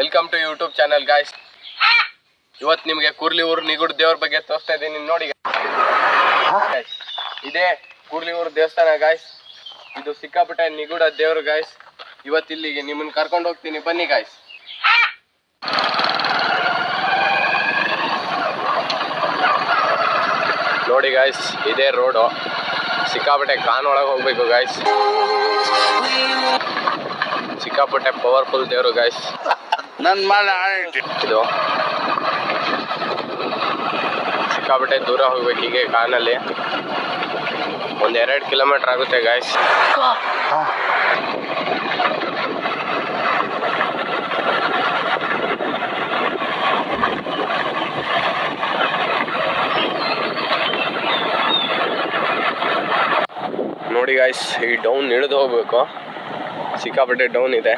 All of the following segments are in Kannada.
Welcome to YouTube channel guys ಇವತ್ತು ನಿಮಗೆ ಕೂರ್ಲಿ ಊರು ನಿಗುಡ್ ದೇವ್ರ ಬಗ್ಗೆ ತೋರಿಸ್ತಾ ಇದ್ದೀನಿ. ನೋಡಿ. ಇದೇ ಕೂರ್ಲಿ ಊರು ದೇವಸ್ಥಾನ ಗಾಯ್ಸ್ ಇದು ಸಿಕ್ಕಾಪಟ್ಟೆ ನಿಗೂಢ ದೇವ್ರ ಗಾಯ್ಸ್ ಇವತ್ತು ಇಲ್ಲಿಗೆ ನಿಮ್ಮನ್ನ ಕರ್ಕೊಂಡು ಹೋಗ್ತೀನಿ. ಬನ್ನಿ ಗಾಯ್ಸ್ ನೋಡಿ ಗಾಯ್ಸ್ ಇದೇ ರೋಡು. ಸಿಕ್ಕಾಪಟ್ಟೆ ಕಾನ್ ಒಳಗೆ ಹೋಗ್ಬೇಕು ಗಾಯ್ಸ್ ಸಿಕ್ಕಾಪಟ್ಟೆ ಪವರ್ಫುಲ್ ದೇವರು ಗಾಯ್ಸ್ ನನ್ನ ಮೇಲೆ ಇದು. ಸಿಕ್ಕಾಪಟ್ಟೆ ದೂರ ಹೋಗ್ಬೇಕು ಹೀಗೆ ಕಾನಲ್ಲಿ ಒಂದ್ ಎರಡು ಕಿಲೋಮೀಟರ್ ಆಗುತ್ತೆ ಗಾಯ್ಸ್ ನೋಡಿ ಗಾಯ್ಸ್ ಈ ಡೌನ್ ಇಳಿದು ಹೋಗ್ಬೇಕು. ಸಿಕ್ಕಾಪಟ್ಟೆ ಡೌನ್ ಇದೆ.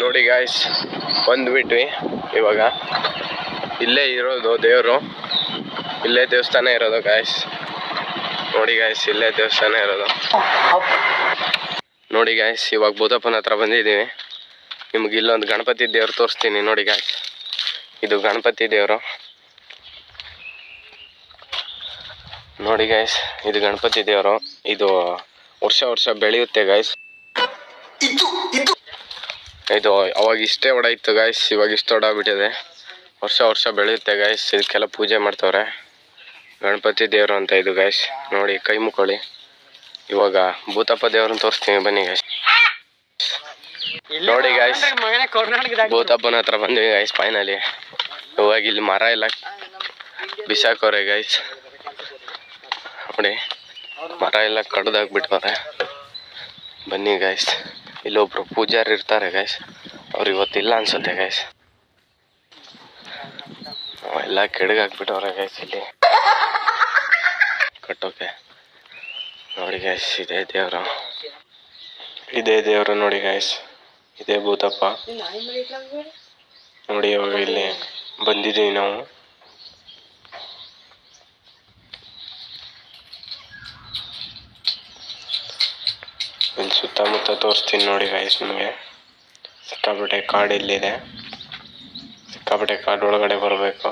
ನೋಡಿ ಗಾಯ್ಸ್ ಬಂದ್ಬಿಟ್ವಿ ಇವಾಗ. ಇಲ್ಲೇ ಇರೋದು ದೇವರು. ಇಲ್ಲೇ ದೇವಸ್ಥಾನ ಇರೋದು ಗಾಯ್ಸ್ ನೋಡಿ ಗಾಯ್ಸ್ ಇಲ್ಲೇ ದೇವಸ್ಥಾನ ಇರೋದು. ನೋಡಿ ಗಾಯ್ಸ್ ಇವಾಗ ಭೂತಪ್ಪನ ಹತ್ರ ಬಂದಿದ್ದೀವಿ. ನಿಮ್ಗೆ ಇಲ್ಲೊಂದು ಗಣಪತಿ ದೇವ್ರು ತೋರಿಸ್ತೀನಿ, ನೋಡಿ ಗಾಯ್ಸ್ ಇದು ಗಣಪತಿ ದೇವರು. ನೋಡಿ ಗಾಯ್ಸ್ ಇದು ಗಣಪತಿ ದೇವರು. ಇದು ವರ್ಷ ವರ್ಷ ಬೆಳೆಯುತ್ತೆ ಗಾಯ್ಸ್ ಇದು ಅವಾಗ ಇಷ್ಟೇ ಒಡ ಇತ್ತು ಗಾಯ್ಸ್ ಇವಾಗ ಇಷ್ಟು ಒಡ ಬಿಟ್ಟಿದೆ ವರ್ಷ ವರ್ಷ ಬೆಳೆಯುತ್ತೆ ಗಾಯ್ಸ್ ಇದಕ್ಕೆಲ್ಲ ಪೂಜೆ ಮಾಡ್ತವ್ರೆ. ಗಣಪತಿ ದೇವರು ಅಂತ ಇದು ಗಾಯ್ಸ್ ನೋಡಿ ಕೈ ಮುಕ್ಕೊಳ್ಳಿ ಇವಾಗ ಭೂತಪ್ಪ ದೇವ್ರನ್ನ ತೋರಿಸ್ತೀನಿ ಬನ್ನಿ ಗಾಯ್ಸ್ ನೋಡಿ ಗಾಯ್ಸ್ ಭೂತಪ್ಪನ ಹತ್ರ ಬಂದ್ವಿ ಗಾಯ್ಸ್ ಫೈನಲಿ ಇವಾಗ ಇಲ್ಲಿ ಮರ ಎಲ್ಲ ಬಿಸಾಕೋರೆ ಗಾಯ್ಸ್ ನೋಡಿ ಮರ ಎಲ್ಲ ಕಡ್ದಾಕ್ಬಿಟ್ಟವ್ರೆ ಬನ್ನಿ ಗಾಯ್ಸ್ ಇಲ್ಲೊಬ್ರು ಪೂಜಾರಿ ಇರ್ತಾರೆ ಗಾಯ್ಸ್ ಅವ್ರು ಇವತ್ತಿಲ್ಲ ಅನ್ಸುತ್ತೆ ಗಾಯ್ಸ್ ಎಲ್ಲ ಕೆಡಗಾಕ್ಬಿಟ್ಟವ್ರೆ ಗಾಯ್ಸ್ ಇಲ್ಲಿ. ಕಟ್ಟೋಕೆ. ನೋಡಿ ಗಾಯ್ಸ್ ಇದೆ ದೇವರು. ಇದೇ ದೇವರು ನೋಡಿ ಗಾಯ್ಸ್ ಇದೇ ಭೂತಪ್ಪ. ನೋಡಿ ಇವಾಗ ಇಲ್ಲಿ ಬಂದಿದ್ದೀವಿ ನಾವು. ಇಲ್ಲಿ ಸುತ್ತಮುತ್ತ ತೋರಿಸ್ತೀನಿ ನೋಡಿ ಗಾಯ್ಸ್ ನಿಮಗೆ. ಸಿಕ್ಕಾಪಟ್ಟೆ ಕಾಡು ಇಲ್ಲಿದೆ ಸಿಕ್ಕಾಪಟ್ಟೆ ಕಾಡು ಒಳಗಡೆ ಬರಬೇಕು.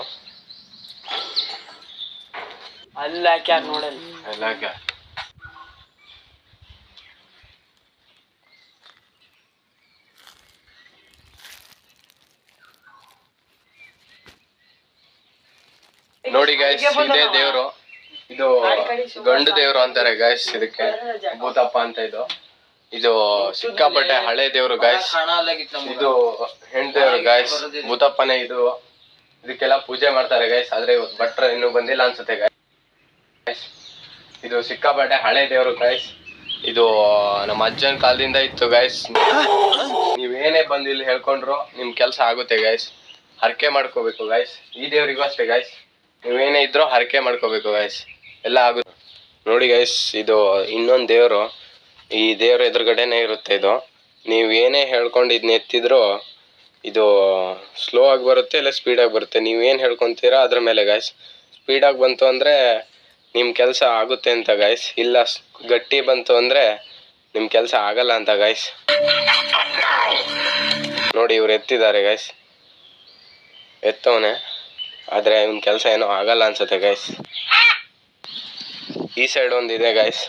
ಅಲ್ಲ ಯಾರು ನೋಡಲ್ಲ? ಎಲ್ಲ ನೋಡಿ ಗಾಯ್ಸ್ ಇದೇ ದೇವ್ರು. ಇದು ಗಂಡು ದೇವ್ರು ಅಂತಾರೆ ಗಾಯ್ಸ್ ಇದಕ್ಕೆ ಭೂತಪ್ಪ ಅಂತ ಇದು. ಇದು ಸಿಕ್ಕಾಪಟ್ಟೆ ಹಳೆ ದೇವ್ರು ಗಾಯ್ಸ್ ಇದು ಹೆಣ್ ದೇವ್ರು ಗಾಯ್ಸ್ ಭೂತಪ್ಪನೇ ಇದು. ಇದಕ್ಕೆಲ್ಲ ಪೂಜೆ ಮಾಡ್ತಾರೆ ಗಾಯ್ಸ್ ಆದ್ರೆ ಇವತ್ತು ಭಟ್ರ ಇನ್ನೂ ಬಂದಿಲ್ಲ ಅನ್ಸುತ್ತೆ ಗಾಯ್ಸ್ ಇದು ಸಿಕ್ಕಾಪಟ್ಟೆ ಹಳೆ ದೇವರು ಗೈಸ್ ಇದು ನಮ್ಮ ಅಜ್ಜನ ಕಾಲದಿಂದ ಇತ್ತು ಗೈಸ್ ನೀವೇನೇ ಬಂದು ಇಲ್ಲಿ ಹೇಳ್ಕೊಂಡ್ರು, ನಿಮ್ ಕೆಲಸ ಆಗುತ್ತೆ ಗೈಸ್ ಹರಕೆ ಮಾಡ್ಕೋಬೇಕು ಗೈಸ್ ಈ ದೇವ್ರಿಗೂ ಅಷ್ಟೇ ಗೈಸ್ ನೀವೇನೇ ಇದ್ರೂ ಹರಕೆ ಮಾಡ್ಕೋಬೇಕು ಗೈಸ್ ಎಲ್ಲ ಆಗುತ್ತೆ. ನೋಡಿ ಗೈಸ್ ಇದು ಇನ್ನೊಂದು ದೇವರು. ಈ ದೇವ್ರ ಎದುರುಗಡೆನೆ ಇರುತ್ತೆ ಇದು. ನೀವು ಏನೇ ಹೇಳ್ಕೊಂಡು ಇದನ್ನ ಎತ್ತಿದ್ರು ಇದು ಸ್ಲೋ ಆಗಿ ಬರುತ್ತೆ ಇಲ್ಲ ಸ್ಪೀಡಾಗಿ ಬರುತ್ತೆ. ನೀವೇನು ಹೇಳ್ಕೊತೀರಾ ಅದ್ರ ಮೇಲೆ ಗಾಯ್ಸ್ ಸ್ಪೀಡಾಗಿ ಬಂತು ಅಂದರೆ ನಿಮ್ಮ ಕೆಲಸ ಆಗುತ್ತೆ ಅಂತ ಗಾಯ್ಸ್ ಇಲ್ಲ, ಗಟ್ಟಿ ಬಂತು ಅಂದರೆ ನಿಮ್ಮ ಕೆಲಸ ಆಗಲ್ಲ ಅಂತ ಗಾಯ್ಸ್ ನೋಡಿ, ಇವ್ರು ಎತ್ತಿದ್ದಾರೆ ಗಾಯ್ಸ್ ಎತ್ತವನೆ. ಆದರೆ ಇವನ್ ಕೆಲಸ ಏನೋ ಆಗಲ್ಲ ಅನ್ಸುತ್ತೆ ಗಾಯ್ಸ್ ಈ ಸೈಡ್ ಒಂದು ಇದೆ ಗಾಯ್ಸ್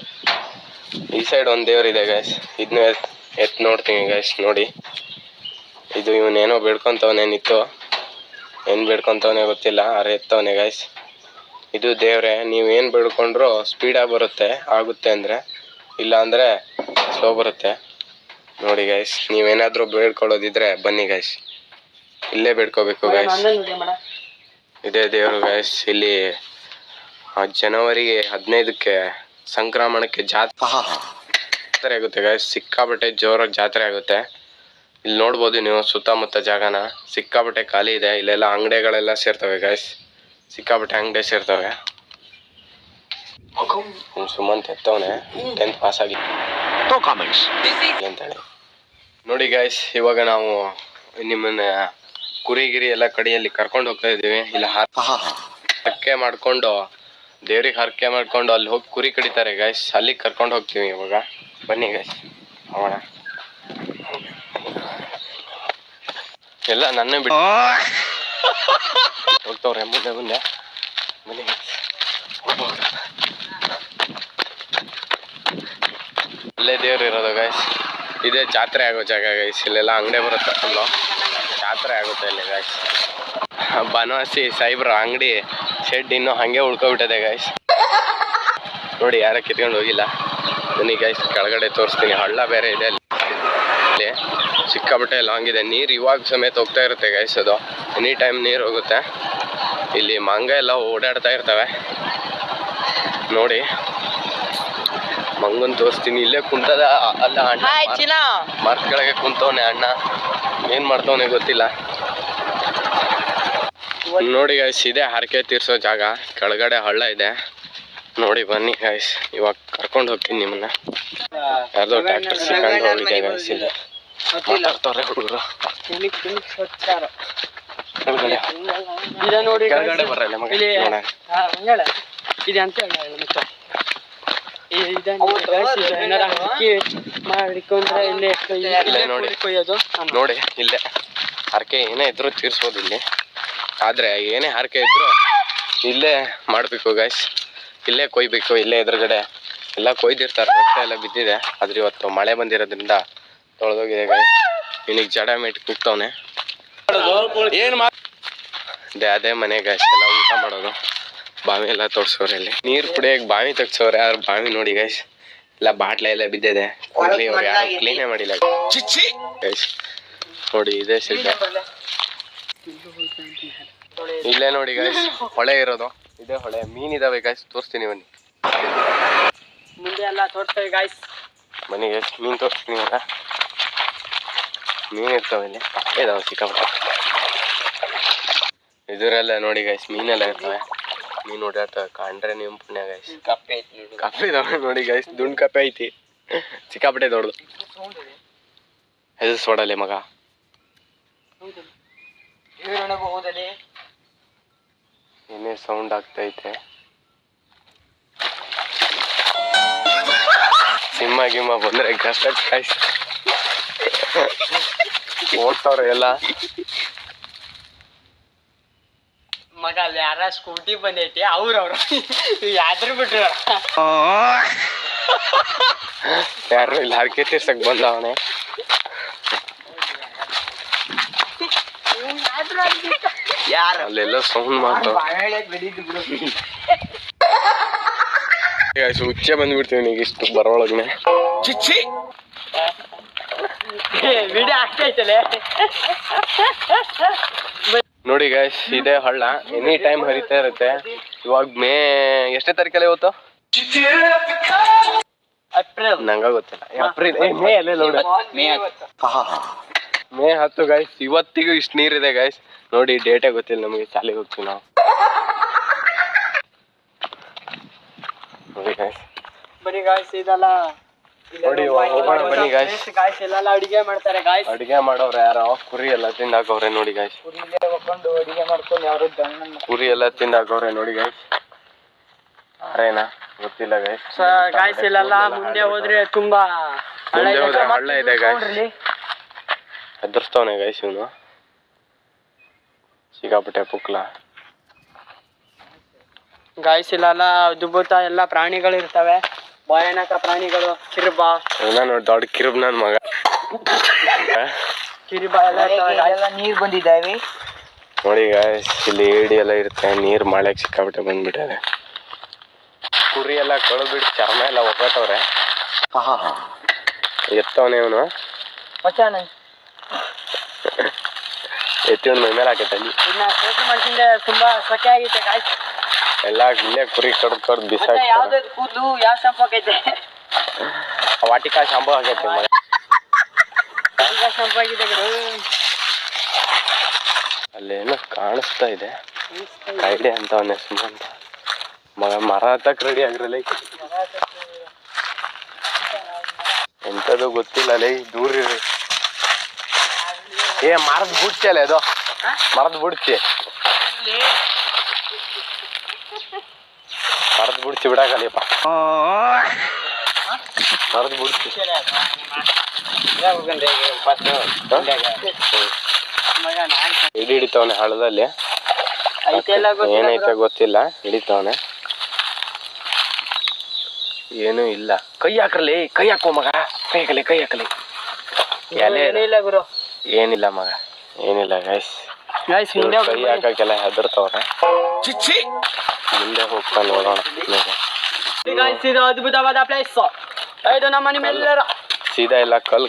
ಈ ಸೈಡ್ ಒಂದು ದೇವ್ರಿದೆ ಗಾಯ್ಸ್ ಇದನ್ನ ಎತ್ ನೋಡ್ತೀನಿ ಗಾಯ್ಸ್ ನೋಡಿ. ಇದು ಇವನೇನೋ ಬೇಡ್ಕೊಂತವನೆ ಏನು ಬೇಡ್ಕೊಂತವನೆ ಗೊತ್ತಿಲ್ಲ ಅರೆ ಎತ್ತವನೇ ಗಾಯ್ಸ್ ಇದು ದೇವ್ರೆ ನೀವು ಏನು ಬೇಡ್ಕೊಂಡ್ರು ಸ್ಪೀಡಾಗಿ ಬರುತ್ತೆ ಆಗುತ್ತೆ ಅಂದರೆ. ಇಲ್ಲ ಅಂದರೆ ಸ್ಲೋ ಬರುತ್ತೆ. ನೋಡಿ ಗೈಸ್ ನೀವೇನಾದರೂ ಬೇಡ್ಕೊಳ್ಳೋದಿದ್ರೆ ಬನ್ನಿ ಗೈಸ್ ಇಲ್ಲೇ ಬೇಡ್ಕೋಬೇಕು ಗೈಸ್ ಇದೇ ದೇವರು ಗೈಸ್ ಇಲ್ಲಿ ಆ, ಜನವರಿ ಹದಿನೈದಕ್ಕೆ ಸಂಕ್ರಮಣಕ್ಕೆ ಜಾತ್ರೆ ಆಗುತ್ತೆ ಗೈಸ್ ಸಿಕ್ಕಾಬಟ್ಟೆ ಜೋರಾಗಿ ಜಾತ್ರೆ ಆಗುತ್ತೆ. ಇಲ್ಲಿ ನೋಡ್ಬೋದು ನೀವು ಸುತ್ತಮುತ್ತ ಜಾಗನ. ಸಿಕ್ಕಾಬಟ್ಟೆ ಖಾಲಿ ಇದೆ ಇಲ್ಲೆಲ್ಲ ಅಂಗಡಿಗಳೆಲ್ಲ ಸೇರ್ತವೆ ಗೈಸ್ ಸಿಕ್ಕಾಪಟ್ಟೆ ಅಂಗಡಿ ಡೇಸ್ ಇರ್ತವೆ. ಸುಮಂತ್ ಎತ್ತವನೆ. ಟೆಂತ್ ಪಾಸ್ ಆಗಿ. ಅಂತೇಳಿ. ನೋಡಿ ಗಾಯ್ಸ್ ಇವಾಗ ನಾವು ನಿಮ್ಮನ್ನ ಕುರಿಗಿರಿ ಎಲ್ಲ ಕಡೆಯಲ್ಲಿ ಕರ್ಕೊಂಡು ಹೋಗ್ತಾ ಇದೀವಿ ಇಲ್ಲ ಹರಕೆ ಮಾಡ್ಕೊಂಡು ದೇವ್ರಿಗೆ ಹರಕೆ ಮಾಡ್ಕೊಂಡು ಅಲ್ಲಿ ಹೋಗಿ ಕುರಿ ಕಡಿತಾರೆ ಗಾಯ್ಸ್ ಅಲ್ಲಿಗೆ ಕರ್ಕೊಂಡು ಹೋಗ್ತೀವಿ ಇವಾಗ. ಬನ್ನಿ ಗಾಯ್ಸ್ ಹೋಗೋಣ ಎಲ್ಲ ನನ್ನ ಬಿಟ್ಟು ಹೋಗ್ತವ್ರೆ ಮುಂದೆ ಮುಂದೆ ಮನೆ. ಅಲ್ಲೇ ದೇವ್ರು ಇರೋದು ಗೈಸ್ ಇದೇ ಜಾತ್ರೆ ಆಗೋ ಜಾಗ ಗೈಸ್ ಇಲ್ಲೆಲ್ಲ ಅಂಗಡಿ ಬರುತ್ತೆ ಫುಲ್ಲು ಜಾತ್ರೆ ಆಗುತ್ತೆ ಇಲ್ಲಿ ಗೈಸ್ ಬನವಾಸಿ ಸಾಯಿಬ್ರ ಅಂಗಡಿ ಶೆಡ್ ಇನ್ನು ಹಾಗೆ ಉಳ್ಕೊಬಿಟ್ಟಿದೆ ಗೈಸ್ ನೋಡಿ, ಯಾರ ಕಿತ್ಕೊಂಡು ಹೋಗಿಲ್ಲ. ನನಗೆ ಗೈಸ್ ಕೆಳಗಡೆ ತೋರಿಸ್ತೀನಿ. ಹಳ್ಳ ಬೇರೆ ಇದೆ ಅಲ್ಲಿ. ಸಿಕ್ಕಾಬಟ್ಟೆ ಲಾಂಗ್ ಇದೆ. ನೀರು ಇವಾಗ ಸಮೇತ ಹೋಗ್ತಾ ಇರುತ್ತೆ ಗೈಸ್ ಅದು. ಎನಿ ಟೈಮ್ ನೀರು ಹೋಗುತ್ತೆ. ಇಲ್ಲಿ ಮಂಗ ಎಲ್ಲ ಓಡಾಡ್ತಾ ಇರ್ತವೆ ನೋಡಿ ಮಂಗನ್ ತೋರಿಸ್ತೀನಿ ಇಲ್ಲೇ ಕುಂತದ ಅಲ್ಲ ಅಣ್ಣ ಮರದ ಕೆಳಗೆ ಕುಂತವನೆ ಅಣ್ಣ ಏನ್ ಮಾಡ್ತವನೆ ಗೊತ್ತಿಲ್ಲ ನೋಡಿ ಗಾಯ್ಸ್ ಇದೆ ಹರಕೆ ತೀರ್ಸೋ ಜಾಗ ಕೆಳಗಡೆ ಹಳ್ಳ ಇದೆ ನೋಡಿ ಬನ್ನಿ ಗಾಯ್ಸ್ ಇವಾಗ ಕರ್ಕೊಂಡು ಹೋಗ್ತೀನಿ ನಿಮ್ಮನ್ನ ಯಾರ್ದೋ ಟ್ರಾಕ್ಟರ್ ಸಿಕ್ಕಂಡು ಹೋಗಿದೆ ಗಾಯ್ಸ್ ಇಲ್ಲಿ ಮಾತಾಡ್ತವ್ರೆ ಹುಡುಗರು ಕೆಳಗಡೆ ಇದ ನೋಡಿ ಕೆಳಗಡೆ ಬರಲ್ಲ ಮಗ. ಇಲ್ಲಿ ನೋಡೋಣ. ಹಾ, ಮಂಗಳ. ಇದೆ ಅಂತ ಹೇಳ ಮತ್ತೆ ಇ- ಇದನ್ನ ನೋಡಿ guys, ಇದು ಏನಾರ ಹಾಕಿ ಮಾಡಿಕೊಂಡ್ರೆ ಇಲ್ಲೇ ಇಲ್ಲೇ ಇಲ್ಲೇ ನೋಡಿ. ಕೊಯ್ಯೋದು ನೋಡಿ ಇಲ್ಲೇ. ಹರಕೆ ಏನೇ ಇದ್ರು ತೀರ್ಸ್ಬೋದು ಇಲ್ಲಿ. ಆದ್ರೆ ಏನೇ ಹರಕೆ ಇದ್ರು ಇಲ್ಲೇ ಮಾಡ್ಬೇಕು ಗಾಯ್ಸ್ ಇಲ್ಲೇ ಕೊಯ್ಬೇಕು ಇಲ್ಲೇ ಎದುರುಗಡೆ. ಎಲ್ಲ ಕೊಯ್ದಿರ್ತಾರೆ ರಕ್ತ ಎಲ್ಲ ಬಿದ್ದಿದೆ. ಆದ್ರೆ ಇವತ್ತು ಮಳೆ ಬಂದಿರೋದ್ರಿಂದ ತೊಳೆದೋಗಿದೆ ಗಾಯ್ಸ್ ಇವನಿಗೆ ಜಡ ಮೇಟ್ ಕೂಗ್ತವನೆ. ಏನ್ ಮಾ ಅದೇ ಅದೇ ಮನೆ ಗಾಯ್ಸ್ ಎಲ್ಲ ಊಟ ಮಾಡೋದು. ಬಾವಿ ಎಲ್ಲ ತೋರ್ಸೋರೆ ಇಲ್ಲಿ. ನೀರ್ ಕುಡಿಯಕ್ ಬಾವಿ ತೆಗ್ಸೋರೆ ಅವ್ರ ಬಾವಿ ನೋಡಿ ಗಾಯ್ಸ್ ಎಲ್ಲ ಬಾಟ್ಲ ಎಲ್ಲ ಬಿದ್ದಿದೆ. ಕೊಡ್ಲಿ ಅವ್ರು ಯಾರು? ಕ್ಲೀನೇ ಮಾಡಿಲ್ಲ. ಗೈಸ್ ನೋಡಿ ಇದೇ ಸಿದ್ಧ ಇಲ್ಲೇ ನೋಡಿ ಗೈಸ್ ಹೊಳೆ ಇರೋದು. ಇದೇ ಹೊಳೆ. ಇದಾವೆ ಗೈಸ್ ತೋರಿಸ್ತೀನಿ ಬನ್ನಿ. ಮುಂದೆ ಎಲ್ಲ ತೋರ್ಸ್ತೇವೆ ಗಾಯ್ಸ್ ಬನ್ನಿ ಗೈಸ್ ಮೀನ್ ತೋರಿಸ್ತೀನಿ ಇವಾಗ ಮೀನ್ ಇರ್ತಾವೆ ಇಲ್ಲಿ. ಇದಾವೆ. ಸಿಕ್ಕಾಪಟ್ಟೆ ಇದರೆಲ್ಲ ನೋಡಿ ಗೈಸ್ ಮೀನೆಲ್ಲ ಇರ್ತವೆ. ಮೀನ್ ಓಡಾಡ್ತವೆ ಕಾಂಡ್ರೆ ನಿಮ್ ಪುಣ್ಯ ಗೈಸ್ ಕಪ್ಪೆ ಕಪ್ಪೆ ಇದಾವೆ ನೋಡಿ ಗೈಸ್ ದುಂಡ್ ಕಪ್ಪೆ ಐತಿ. ಸಿಕ್ಕಾಪಟ್ಟೆ ದೊಡ್ಡದು. ಹೆದರ್ಸ್ಬೇಡಲೆ ಮಗ. ಇನ್ನೇ ಏನೇ ಸೌಂಡ್ ಆಗ್ತೈತೆ. ಸಿಂಹ ಗಿಮ್ಮ ಬಂದ್ರೆ ಕಷ್ಟ ಕಾಯ್ಸ್ ಓಡ್ತಾವ್ರೆ ಎಲ್ಲ ಮಗ ಅಲ್ಲಿ ಯಾರ ಸ್ಕೂಟಿ ಬಂದೈತಿ? ಅವ್ರವ್ರು ಯಾದ್ರ ಬಿಟ್ರು. ಯಾರು ಇಲ್ಲಿ ಹರಕೆ ತೀರ್ಸಕ್ ಬಂದವನೆ. ಅಲ್ಲೆಲ್ಲ ಸೌಂಡ್ ಮಾತು ಹುಚ್ಚೆ ಬಂದ್ಬಿಡ್ತೀವಿ ನೀಗ ಇಷ್ಟು ಬರೋಳಗ್ನೆ ವಿಡಿಯೋ ನೋಡಿ ಗೈಸ್ ಇದೇ ಹಳ್ಳ. ಎನಿ ಟೈಮ್ ಹರಿತಾ ಇರುತ್ತೆ. ಇವಾಗ ಮೇ ಎಷ್ಟನೇ ತಾರೀಕಲ್ಲಿ ಇವತ್ತು? ಏಪ್ರಿಲ್ ನಂಗ ಗೊತ್ತಿಲ್ಲ. ಏಪ್ರಿಲ್ ಏ, ಮೇ ಅಲ್ಲೇ ನೋಡಿ ಮೇ ಮೇ ಹತ್ತು ಗೈಸ್ ಇವತ್ತಿಗೂ ಇಷ್ಟು ನೀರಿದೆ ಗೈಸ್ ನೋಡಿ ಡೇಟೇ ಗೊತ್ತಿಲ್ಲ ನಮಗೆ. ಶಾಲೆಗೆ ಹೋಗ್ತೀವಿ ನಾವು. ನೋಡಿ ಗೈಸ್ ಬರೀ ಗಾಯ್ಸ್ ಇದೆಲ್ಲ ನೋಡಿ, ಹೋಗೋಣ ಬನ್ನಿ. ಗಾಯ್ಸ್ ಅಡಿಗೆ ಮಾಡ್ತಾರೆ ಗಾಯ್ಸ್ ಅಡಿಗೆ ಮಾಡೋರು ಯಾರೋ ಕುರಿ ಎಲ್ಲ ತಿಂದಾಕವ್ರೆ ನೋಡಿ ಗಾಯ್ ಕುರಿಲೇ ಹೋಗ್ಕೊಂಡು ಅಡಿಗೆ ಮಾಡ್ಕೊಂಡು ಯಾರು ಕುರಿ ಎಲ್ಲ ತಿಂದಾಕವ್ರೆ ನೋಡಿ ಗಾಯ್ ಅರೇನಾ ಗೊತ್ತಿಲ್ಲ ಗಾಯ್ಸ್ ಇಲ್ಲೆಲ್ಲ ಮುಂದೆ ಹೋದ್ರೆ ತುಂಬಾ ಹಳ್ಳ ಮುಂದೆ ಇದೆ. ಹೋದ್ರೆ ಹಳ್ಳ ಇದೆ guys. ನೋಡ್ರಿ. ಹೆದರ್ಸ್ತವನೆ ಗೈಸ್ ಇವನು. ಸಿಗಾಪಟ್ಟೆ ಪುಕ್ಲ. ಗಾಯಿಸಿಲ್ಲ ಇಲ್ಲೆಲ್ಲ ಎಲ್ಲ ಪ್ರಾಣಿಗಳು ಇರ್ತವೆ ಭಯಾನಕ ಪ್ರಾಣಿಗಳು ಕಿರುಬ. ದೊಡ್ಡ ಕಿರುಬ್ ನನ್ ಮಗ ಕಿರುಬ ಎಲ್ಲ. ನೀರ್ ಬಂದಿದ್ದಾವೆ. ನೋಡಿ ಇಲ್ಲಿ ಏಡಿ ಎಲ್ಲ ಇರುತ್ತೆ. ನೀರ್ ಮಳೆಗೆ ಸಿಕ್ಕಾಬಿಟ್ಟೆ ಬಂದ್ಬಿಟ್ಟಾರೆ ಕುರಿ ಎಲ್ಲ ಕಳೆದ್ಬಿಟ್ಟು ಚರ್ಮ ಎಲ್ಲ ಒಗ್ಗಟ್ಟವ್ರೆ. ಎತ್ತವನೇ ಇವನು? ಎತ್ತಿವನ್ ಮೈ ಮೇಲೆ ಹಾಕೈತೆ ಅಲ್ಲಿ ತುಂಬಾ ಸೊಕೆ ಆಗೈತೆ ಗಾಯ್ಸ್ ಎಲ್ಲ ಇಲ್ಲೇ ಕುರಿ ಕಡ್ದು ಕಡ್ದು ಬಿಸಾಕಿ ಕೂದಲು? ಯಾವ ಶಾಂಪು ಆಗೈತೆ ವಾಟಿಕಾ ಶಾಂಪು ಆಗೈತೆ ಶಾಂಪು ಆಗಿದೆ ಅಲ್ಲೇನೋ ಕಾಣಿಸ್ತಾ ಇದೆ. ಕೈಡೆ ಹೆಸರು ಅಂತ ಮಗ ಮರ ಹತ್ತಕ್ ರೆಡಿ ಆಗಿರಲ್ಲ ಎಂತದು ಗೊತ್ತಿಲ್ಲ ಲೇ ದೂರ ಇರಿ. ಏ ಮರದ ಬುಡ್ಚಿ ಅಲ್ಲ ಅದು. ಮರದ ಬುಡ್ಚಿ ಮರದ ಬುಡ್ಚಿ ಬಿಡಾಕಲ್ಲಪ್ಪ ಹರಿದು ಬುಡ್ಚಿ ಹಿಡಿ ಹಿಡಿತವನೆ ಹಳದಲ್ಲಿ ಏನೈತೆ ಗೊತ್ತಿಲ್ಲ ಹಿಡಿತವನೆ. ಏನೂ ಇಲ್ಲ. ಕೈ ಹಾಕ್ರಲಿ ಕೈ ಹಾಕೋ ಮಗ. ಕೈ ಹಾಕಲಿ ಕೈ ಹಾಕಲಿ. ಏನಿಲ್ಲ ಗುರು ಏನಿಲ್ಲ ಮಗ ಏನಿಲ್ಲ ಗೈಸ್ ಗೈಸ್ ಹಿಂದೆ ಕೈ ಹಾಕಕ್ಕೆಲ್ಲ ಹೆದರ್ತವ್ರೆ. ಮುಂದೆ ಹೋಗ್ತಾ ನೋಡೋಣ. ಇದು ಅದ್ಭುತವಾದ ಪ್ಲೇಸ್ ಇದು ನಮ್ಮ ನಿಮ್ಮೆಲ್ಲರ ಸೀದಾ ಎಲ್ಲ ಕಲ್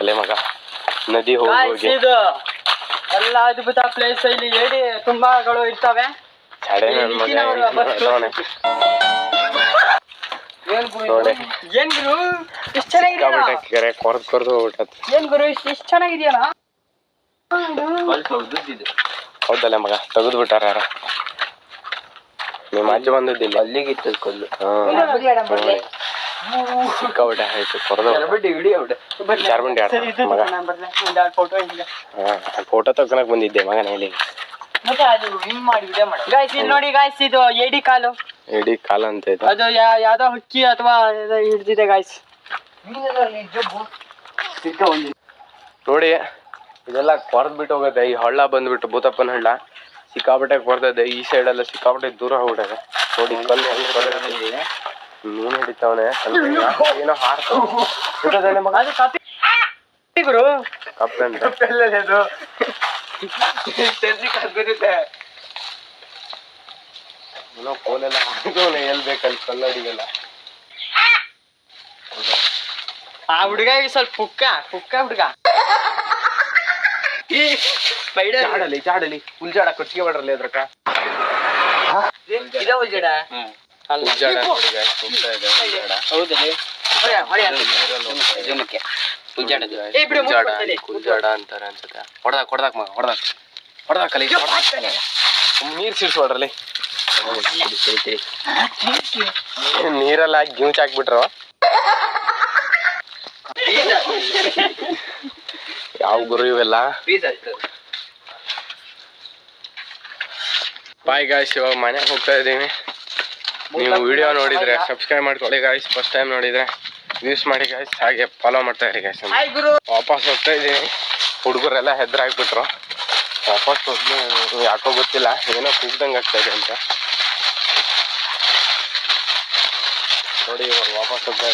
ಅಲ್ಲೇ ಮಗ. ನದಿ ಹೋಗಿ ಇದು ಎಲ್ಲ ಅದ್ಭುತ ಪ್ಲೇಸ್ ಇಲ್ಲಿ ಏಡಿ ತುಂಬಾಗಳು ಇರ್ತವೆ. ಏನ್ ಗುರು? ಇಷ್ಟ ಚೆನ್ನಾಗಿದೆಯಲ್ಲ ಕೊರ್ದ್ ಕೊರ್ದು ಹೋಗ್ಬಿಟ್ಟತ್ ಏನ್ ಗುರು ಇಷ್ಟ ಇಷ್ಟ ಚೆನ್ನಾಗಿದೆಯಲ್ಲ ಹೌದಲ್ಲ ಮಗ? ತೆಗೆದ್ಬಿಟ್ಟಾರ ಯಾರ. ನಿಮ್ಮ ಅಜ್ಜ ಬಂದಿದ್ದಿಲ್ಲ? ಅಲ್ಲಿಗಿತ್ತು ಕಲ್ಲು ಆಯ್ತು ಕೊರ್ದು ಆಟ ಮಗ? ಫೋಟೋ ತಕ್ಕನಕ್ ಹಾ ಫೋಟೋ ತಗೊಳಕ್ ಬಂದಿದ್ದೆ ಮಗನ ಹೇಳಿ. ಮತ್ತೆ ಅದು ಹಿಂಗ್ ಮಾಡಿ ವಿಡಿಯೋ ಗಾಯ್ಸ್ ಇಲ್ಲಿ ನೋಡಿ ಗಾಯ್ಸ್ ಇದು ಎಡಿ ಕಾಲು. ಎಡಿ ಕಾಲು ಅಂತ ಇದೆ. ಅದು ಯಾ- ಯಾವ್ದೋ ಹುಕ್ಕಿ ಅಥವಾ ಹಿಡ್ದಿದೆ ಗಾಯ್ಸ್ ನೋಡಿ ಇದೆಲ್ಲ ಕೊರ್ದ್ ಬಿಟ್ಟು ಹೋಗುತ್ತೆ ಈ ಹಳ್ಳ ಬಂದ್ಬಿಟ್ಟು ಭೂತಪ್ಪನ ಹಳ್ಳ. ಸಿಕ್ಕಾಪಟ್ಟೆ ಬರ್ತದೆ ಈ ಸೈಡ್ ಎಲ್ಲ ಸಿಕ್ಕಾಪಟ್ಟೆ ದೂರ ಹೋಗ್ಬಿಟ್ಟೆ ನೋಡಿ ಕಲ್ಲು ಹೆಂಗ್ ಹಿಡಿತಾವನೆ ಏನೋ ಹಾರ್ತಾನೆ ಮಗ ಗುರು. ಏನೋ ಕೋಲೆಲ್ಲ ಹಾಕಿದವನೆ ಕಲ್ಲಡಿಗೆಲ್ಲ ಆ ಹುಡುಗ ಸ್ವಲ್ಪ ಪುಕ್ಕ ಪುಕ್ಕ ಹುಡುಗ. ಚಾಡಲಿ ಚಾಡಲಿ ಉಲ್ಜಾಡ ಕೊಚ್ಚಿಗೆ ಬಿಡ್ರಲಿ ಅದ್ರಕ ಇದ ಉಲ್ಜಡ? ಅಲ್ಲ. ಉಲ್ಜಾಡ ನೋಡಿ guys, ಹೋಗ್ತಾ ಇದೆ ಉಲ್ಜಾಡ. ಏ ಬಿಡು. ಕುಂಜಾಡ ಅಂತಾರೆ ಅನ್ಸುತ್ತೆ. ಹೊಡ್ದಾಕ್ ಹೊಡ್ದಾಕ್ ಮಗ ಹೊಡ್ದಾಕ್. ಹೊಡ್ದಾಕ್ ಕಲಿ ನೀರ್ ಸಿಡ್ಸ್ಬಿಡ್ರಲ್ಲಿ ನೀರೆಲ್ಲ ಹಾಕಿ ಗಿಂಚ್ ಹಾಕ್ಬಿಟ್ರ. ಯಾವ ಗುರು ಇವೆಲ್ಲ? ಬಾಯ್ ಗಾಯ್ಸ್ ಇವಾಗ ಮನೆಗೆ ಹೋಗ್ತಾ ಇದ್ದೀನಿ. ನೀವು ವಿಡಿಯೋ ನೋಡಿದ್ರೆ ಸಬ್ಸ್ಕ್ರೈಬ್ ಮಾಡ್ಕೊಳ್ಳಿ ಗಾಯ್ಸ್ ಫಸ್ಟ್ ಟೈಮ್ ನೋಡಿದ್ರೆ ವ್ಯೂಸ್ ಮಾಡಿ ಗಾಯ್ಸ್ ಹಾಗೆ ಫಾಲೋ ಮಾಡ್ತಾ ಇರಿ ಗಾಯ್ಸ್ ವಾಪಸ್ ಹೋಗ್ತಾ ಇದ್ದೀನಿ. ಹುಡುಗರೆಲ್ಲ ಹೆದ್ರಾಗ್ಬಿಟ್ರು. ವಾಪಸ್ ಹೋದ್ಮೇಲೆ ಯಾಕೋ ಗೊತ್ತಿಲ್ಲ ಏನೋ ಕೂಗ್ದಂಗೆ ಆಗ್ತಾ ಇದೆ ಅಂತ. ನೋಡಿ ಇವಾಗ ವಾಪಸ್ ಹೋಗ್ತಾ